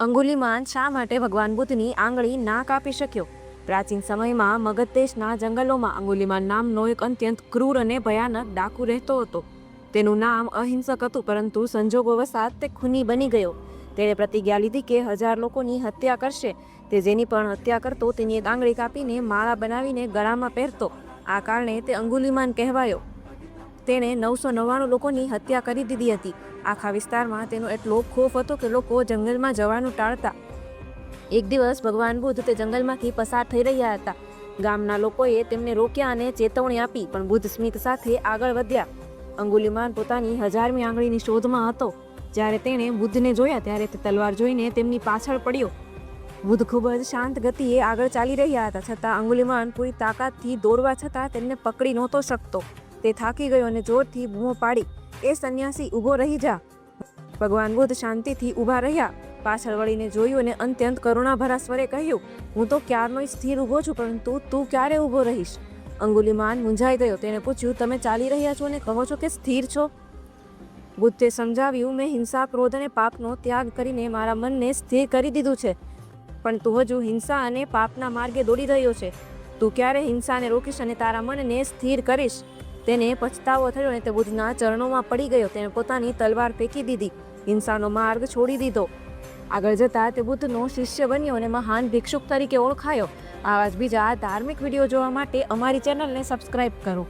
અંગુલીમાન શા માટે ભગવાન બુદ્ધની આંગળી ના કાપી શક્યો? પ્રાચીન સમયમાં મગધ દેશના જંગલોમાં અંગુલીમાન નામનો એક અત્યંત ક્રૂર અને ભયાનક ડાકુ રહેતો હતો. તેનું નામ અહિંસક હતું, પરંતુ સંજોગોવશાત તે ખૂની બની ગયો. તેણે પ્રતિજ્ઞા લીધી કે હજાર લોકોની હત્યા કરશે. તે જેની પણ હત્યા કરતો તેની એક આંગળી કાપીને માળા બનાવીને ગળામાં પહેરતો. આ કારણે તે અંગુલીમાન કહેવાયો. તેણે નવસો નવ્વાણું લોકોની હત્યા કરી દીધી હતી. આખા વિસ્તારમાં તેનો એટલો ખોફ હતો કે લોકો જંગલમાં જવાનું ટાળતા. એક દિવસ ભગવાન બુદ્ધ તે જંગલમાંથી પસાર થઈ રહ્યા હતા. ગામના લોકોએ તેમને રોક્યા અને ચેતવણી આપી, પણ બુદ્ધ સ્મિત સાથે આગળ વધ્યા. અંગુલીમાન પોતાની હજારમી આંગળીની શોધમાં હતો. જ્યારે તેણે બુદ્ધને જોયા, ત્યારે તે તલવાર જોઈને તેમની પાછળ પડ્યો. બુદ્ધ ખૂબ જ શાંત ગતિએ આગળ ચાલી રહ્યા હતા, છતાં અંગુલીમાન પૂરી તાકાતથી દોરવા છતાં તેમને પકડી નહોતો શકતો. તે થાકી ગયો અને જોરથી બૂમો પાડી. એ સંન્યાસી ઊભો રહી જા. ભગવાન બુદ્ધ શાંતિથી ઊભા રહ્યા. પાછળ વળીને જોયું અને અત્યંત કરુણાભરા સ્વરે કહ્યું, હું તો ક્યારનો સ્થિર ઊભો છું, પરંતુ તું ક્યારે ઊભો રહીશ? અંગુલીમાન મૂંઝાઈ ગયો. તેણે પૂછ્યું, તમે ચાલી રહ્યા છો અને કહો છો કે સ્થિર છો? બુદ્ધે સમજાવ્યું, મેં હિંસા, ક્રોધ અને પાપનો ત્યાગ કરીને મારા મનને સ્થિર કરી દીધું છે. પણ તું હજુ હિંસા અને પાપના માર્ગે દોડી રહ્યો છે. તું ક્યારે હિંસાને રોકીશ અને તારા મનને સ્થિર કરીશ? તેને પછતાવો થયો અને તે બુદ્ધના ચરણોમાં પડી ગયો. તેણે પોતાની તલવાર ફેંકી દીધી. હિંસાનો માર્ગ છોડી દીધો. આગળ જતાં તે બુદ્ધનો શિષ્ય બન્યો અને મહાન ભિક્ષુક તરીકે ઓળખાયો. આવા જ બીજા ધાર્મિક વીડિયો જોવા માટે અમારી ચેનલને સબસ્ક્રાઈબ કરો.